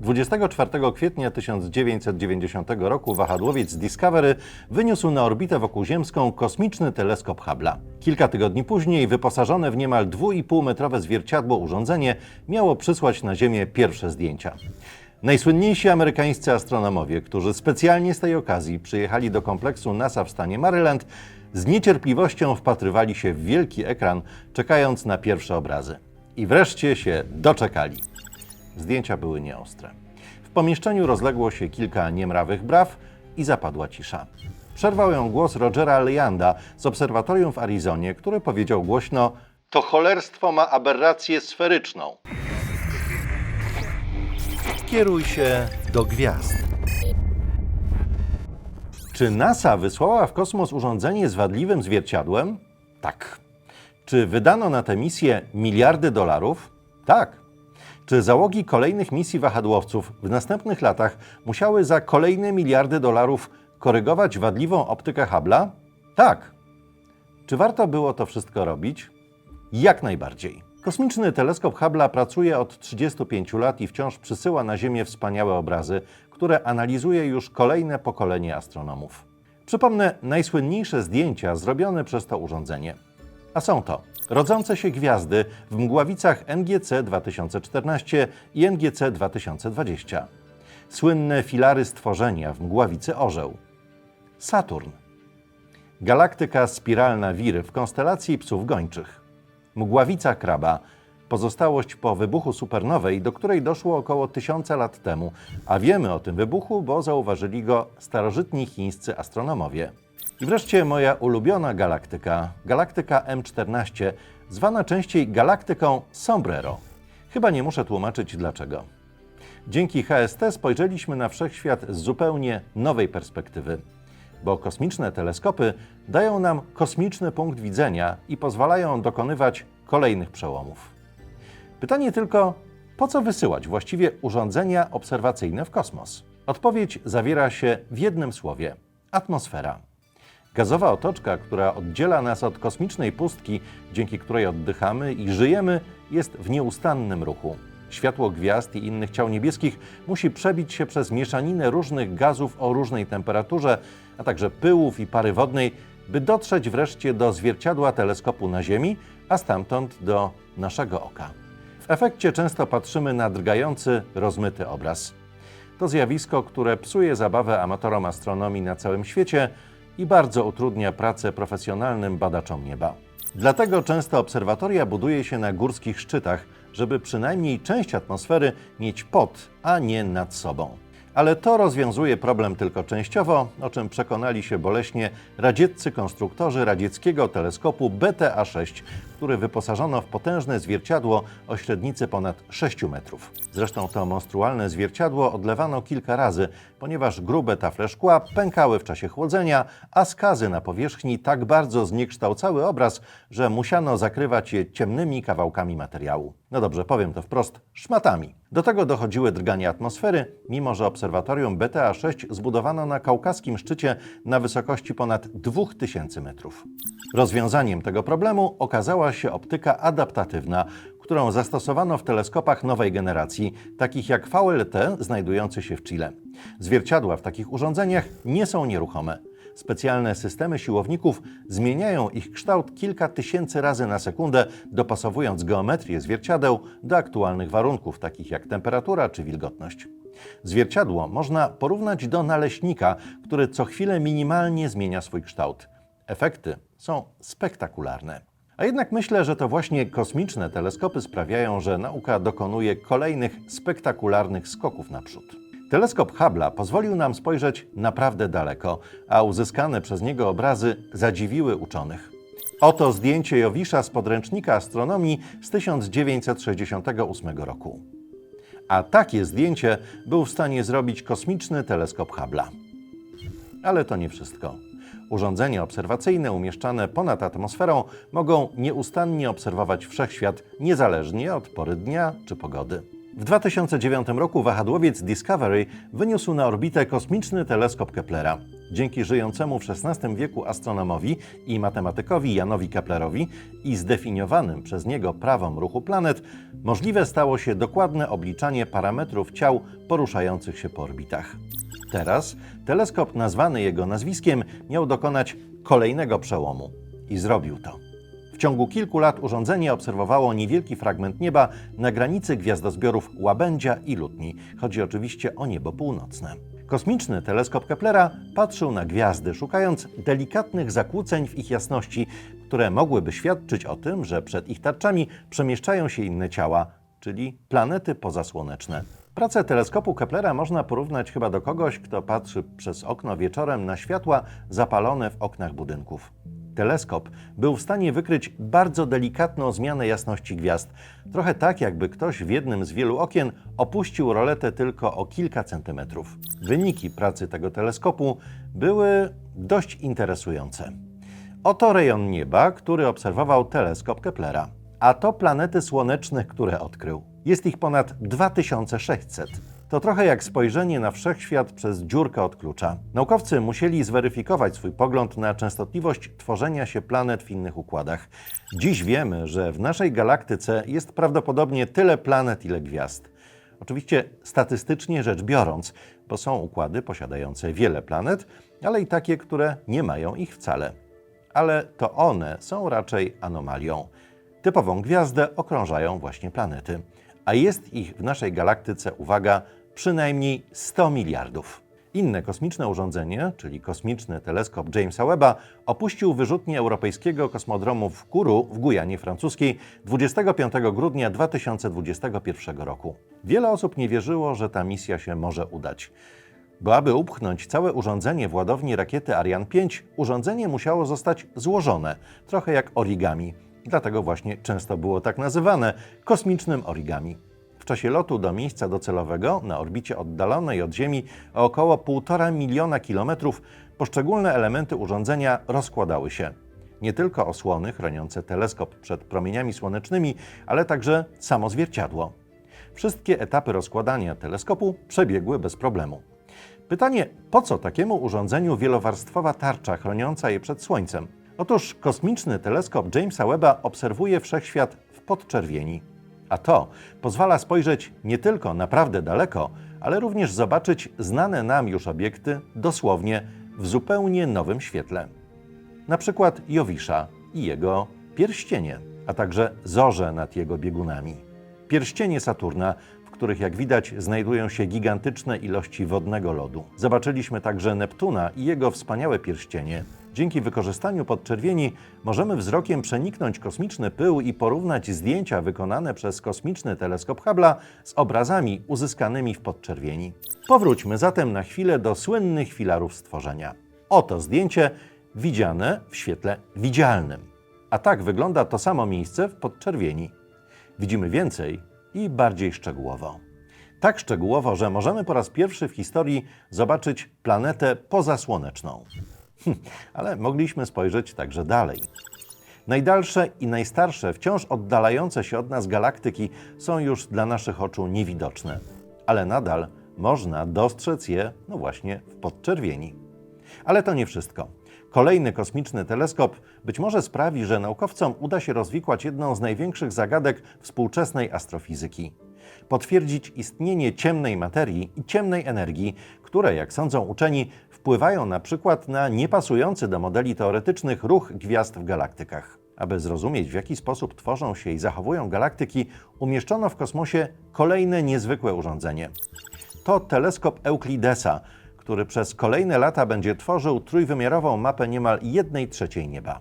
24 kwietnia 1990 roku wahadłowiec Discovery wyniósł na orbitę wokuziemską kosmiczny teleskop Hubble'a. Kilka tygodni później wyposażone w niemal 2,5-metrowe zwierciadło urządzenie miało przysłać na Ziemię pierwsze zdjęcia. Najsłynniejsi amerykańscy astronomowie, którzy specjalnie z tej okazji przyjechali do kompleksu NASA w stanie Maryland, z niecierpliwością wpatrywali się w wielki ekran, czekając na pierwsze obrazy. I wreszcie się doczekali. Zdjęcia były nieostre. W pomieszczeniu rozległo się kilka niemrawych braw i zapadła cisza. Przerwał ją głos Rogera Leanda z obserwatorium w Arizonie, który powiedział głośno: To cholerstwo ma aberrację sferyczną. Kieruj się do gwiazd. Czy NASA wysłała w kosmos urządzenie z wadliwym zwierciadłem? Tak. Czy wydano na tę misję miliardy dolarów? Tak. Czy załogi kolejnych misji wahadłowców w następnych latach musiały za kolejne miliardy dolarów korygować wadliwą optykę Hubble'a? Tak. Czy warto było to wszystko robić? Jak najbardziej. Kosmiczny teleskop Hubble'a pracuje od 35 lat i wciąż przysyła na Ziemię wspaniałe obrazy, które analizuje już kolejne pokolenie astronomów. Przypomnę najsłynniejsze zdjęcia zrobione przez to urządzenie. A są to rodzące się gwiazdy w mgławicach NGC 2014 i NGC 2020, słynne filary stworzenia w mgławicy Orzeł, Saturn, galaktyka spiralna Wiry w konstelacji psów gończych, mgławica Kraba, pozostałość po wybuchu supernowej, do której doszło około tysiąca lat temu, a wiemy o tym wybuchu, bo zauważyli go starożytni chińscy astronomowie. I wreszcie moja ulubiona galaktyka, galaktyka M14, zwana częściej galaktyką Sombrero. Chyba nie muszę tłumaczyć dlaczego. Dzięki HST spojrzeliśmy na wszechświat z zupełnie nowej perspektywy, bo kosmiczne teleskopy dają nam kosmiczny punkt widzenia i pozwalają dokonywać kolejnych przełomów. Pytanie tylko, po co wysyłać właściwie urządzenia obserwacyjne w kosmos? Odpowiedź zawiera się w jednym słowie atmosfera. Gazowa otoczka, która oddziela nas od kosmicznej pustki, dzięki której oddychamy i żyjemy, jest w nieustannym ruchu. Światło gwiazd i innych ciał niebieskich musi przebić się przez mieszaninę różnych gazów o różnej temperaturze, a także pyłów i pary wodnej, by dotrzeć wreszcie do zwierciadła teleskopu na Ziemi, a stamtąd do naszego oka. W efekcie często patrzymy na drgający, rozmyty obraz. To zjawisko, które psuje zabawę amatorom astronomii na całym świecie i bardzo utrudnia pracę profesjonalnym badaczom nieba. Dlatego często obserwatoria buduje się na górskich szczytach, żeby przynajmniej część atmosfery mieć pod, a nie nad sobą. Ale to rozwiązuje problem tylko częściowo, o czym przekonali się boleśnie radzieccy konstruktorzy radzieckiego teleskopu BTA-6, który wyposażono w potężne zwierciadło o średnicy ponad 6 metrów. Zresztą to monstrualne zwierciadło odlewano kilka razy, ponieważ grube tafle szkła pękały w czasie chłodzenia, a skazy na powierzchni tak bardzo zniekształcały obraz, że musiano zakrywać je ciemnymi kawałkami materiału. No dobrze, powiem to wprost, szmatami. Do tego dochodziły drgania atmosfery, mimo że obserwatorium BTA-6 zbudowano na kaukaskim szczycie na wysokości ponad 2000 metrów. Rozwiązaniem tego problemu okazała się optyka adaptatywna, którą zastosowano w teleskopach nowej generacji, takich jak VLT znajdujący się w Chile. Zwierciadła w takich urządzeniach nie są nieruchome. Specjalne systemy siłowników zmieniają ich kształt kilka tysięcy razy na sekundę, dopasowując geometrię zwierciadeł do aktualnych warunków, takich jak temperatura czy wilgotność. Zwierciadło można porównać do naleśnika, który co chwilę minimalnie zmienia swój kształt. Efekty są spektakularne. A jednak myślę, że to właśnie kosmiczne teleskopy sprawiają, że nauka dokonuje kolejnych spektakularnych skoków naprzód. Teleskop Hubble'a pozwolił nam spojrzeć naprawdę daleko, a uzyskane przez niego obrazy zadziwiły uczonych. Oto zdjęcie Jowisza z podręcznika astronomii z 1968 roku. A takie zdjęcie był w stanie zrobić kosmiczny teleskop Hubble'a. Ale to nie wszystko. Urządzenia obserwacyjne umieszczane ponad atmosferą mogą nieustannie obserwować wszechświat niezależnie od pory dnia czy pogody. W 2009 roku wahadłowiec Discovery wyniósł na orbitę kosmiczny teleskop Keplera. Dzięki żyjącemu w XVI wieku astronomowi i matematykowi Janowi Keplerowi i zdefiniowanym przez niego prawom ruchu planet, możliwe stało się dokładne obliczanie parametrów ciał poruszających się po orbitach. Teraz teleskop nazwany jego nazwiskiem miał dokonać kolejnego przełomu i zrobił to. W ciągu kilku lat urządzenie obserwowało niewielki fragment nieba na granicy gwiazdozbiorów Łabędzia i Lutni. Chodzi oczywiście o niebo północne. Kosmiczny teleskop Keplera patrzył na gwiazdy, szukając delikatnych zakłóceń w ich jasności, które mogłyby świadczyć o tym, że przed ich tarczami przemieszczają się inne ciała, czyli planety pozasłoneczne. Pracę teleskopu Keplera można porównać chyba do kogoś, kto patrzy przez okno wieczorem na światła zapalone w oknach budynków. Teleskop był w stanie wykryć bardzo delikatną zmianę jasności gwiazd, trochę tak, jakby ktoś w jednym z wielu okien opuścił roletę tylko o kilka centymetrów. Wyniki pracy tego teleskopu były dość interesujące. Oto rejon nieba, który obserwował teleskop Keplera, a to planety słoneczne, które odkrył. Jest ich ponad 2600. To trochę jak spojrzenie na wszechświat przez dziurkę od klucza. Naukowcy musieli zweryfikować swój pogląd na częstotliwość tworzenia się planet w innych układach. Dziś wiemy, że w naszej galaktyce jest prawdopodobnie tyle planet, ile gwiazd. Oczywiście statystycznie rzecz biorąc, bo są układy posiadające wiele planet, ale i takie, które nie mają ich wcale. Ale to one są raczej anomalią. Typową gwiazdę okrążają właśnie planety, a jest ich w naszej galaktyce, uwaga, przynajmniej 100 miliardów. Inne kosmiczne urządzenie, czyli kosmiczny teleskop Jamesa Webba, opuścił wyrzutnię europejskiego kosmodromu w Kourou w Gujanie francuskiej 25 grudnia 2021 roku. Wiele osób nie wierzyło, że ta misja się może udać. Bo aby upchnąć całe urządzenie w ładowni rakiety Ariane 5, urządzenie musiało zostać złożone, trochę jak origami. Dlatego właśnie często było tak nazywane kosmicznym origami. W czasie lotu do miejsca docelowego na orbicie oddalonej od Ziemi o około 1,5 miliona kilometrów poszczególne elementy urządzenia rozkładały się. Nie tylko osłony chroniące teleskop przed promieniami słonecznymi, ale także samo zwierciadło. Wszystkie etapy rozkładania teleskopu przebiegły bez problemu. Pytanie, po co takiemu urządzeniu wielowarstwowa tarcza chroniąca je przed Słońcem? Otóż kosmiczny teleskop Jamesa Webba obserwuje wszechświat w podczerwieni. A to pozwala spojrzeć nie tylko naprawdę daleko, ale również zobaczyć znane nam już obiekty dosłownie w zupełnie nowym świetle. Na przykład Jowisza i jego pierścienie, a także zorze nad jego biegunami. Pierścienie Saturna, w których jak widać znajdują się gigantyczne ilości wodnego lodu. Zobaczyliśmy także Neptuna i jego wspaniałe pierścienie. Dzięki wykorzystaniu podczerwieni możemy wzrokiem przeniknąć kosmiczny pył i porównać zdjęcia wykonane przez kosmiczny teleskop Hubble'a z obrazami uzyskanymi w podczerwieni. Powróćmy zatem na chwilę do słynnych filarów stworzenia. Oto zdjęcie widziane w świetle widzialnym. A tak wygląda to samo miejsce w podczerwieni. Widzimy więcej i bardziej szczegółowo. Tak szczegółowo, że możemy po raz pierwszy w historii zobaczyć planetę pozasłoneczną. Hm, ale mogliśmy spojrzeć także dalej. Najdalsze i najstarsze, wciąż oddalające się od nas galaktyki są już dla naszych oczu niewidoczne, ale nadal można dostrzec je, no właśnie, w podczerwieni. Ale to nie wszystko. Kolejny kosmiczny teleskop być może sprawi, że naukowcom uda się rozwikłać jedną z największych zagadek współczesnej astrofizyki. Potwierdzić istnienie ciemnej materii i ciemnej energii, które, jak sądzą uczeni, wpływają na przykład na niepasujący do modeli teoretycznych ruch gwiazd w galaktykach. Aby zrozumieć, w jaki sposób tworzą się i zachowują galaktyki, umieszczono w kosmosie kolejne niezwykłe urządzenie. To teleskop Euklidesa, który przez kolejne lata będzie tworzył trójwymiarową mapę niemal 1 trzeciej nieba.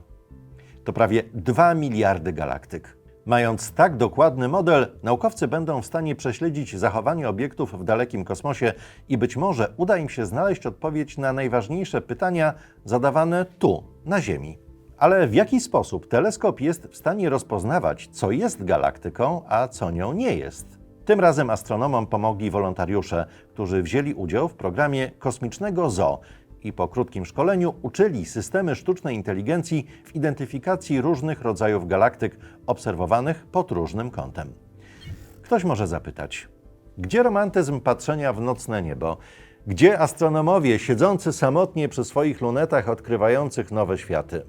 To prawie 2 miliardy galaktyk. Mając tak dokładny model, naukowcy będą w stanie prześledzić zachowanie obiektów w dalekim kosmosie i być może uda im się znaleźć odpowiedź na najważniejsze pytania zadawane tu, na Ziemi. Ale w jaki sposób teleskop jest w stanie rozpoznawać, co jest galaktyką, a co nią nie jest? Tym razem astronomom pomogli wolontariusze, którzy wzięli udział w programie Kosmicznego Zoo i po krótkim szkoleniu uczyli systemy sztucznej inteligencji w identyfikacji różnych rodzajów galaktyk obserwowanych pod różnym kątem. Ktoś może zapytać, Gdzie romantyzm patrzenia w nocne niebo? Gdzie astronomowie siedzący samotnie przy swoich lunetach odkrywających nowe światy?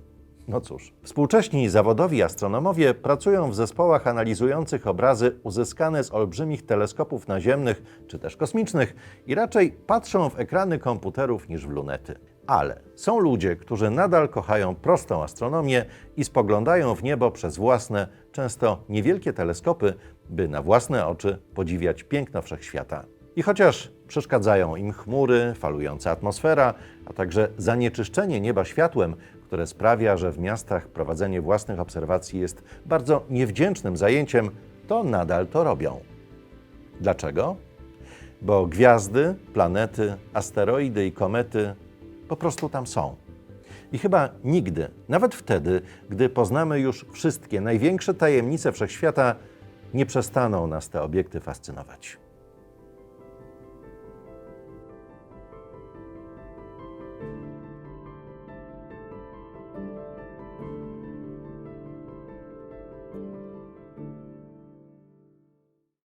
No cóż, współcześni zawodowi astronomowie pracują w zespołach analizujących obrazy uzyskane z olbrzymich teleskopów naziemnych czy też kosmicznych i raczej patrzą w ekrany komputerów niż w lunety. Ale są ludzie, którzy nadal kochają prostą astronomię i spoglądają w niebo przez własne, często niewielkie teleskopy, by na własne oczy podziwiać piękno wszechświata. I chociaż przeszkadzają im chmury, falująca atmosfera, a także zanieczyszczenie nieba światłem, które sprawia, że w miastach prowadzenie własnych obserwacji jest bardzo niewdzięcznym zajęciem, to nadal to robią. Dlaczego? Bo gwiazdy, planety, asteroidy i komety po prostu tam są. I chyba nigdy, nawet wtedy, gdy poznamy już wszystkie największe tajemnice wszechświata, nie przestaną nas te obiekty fascynować.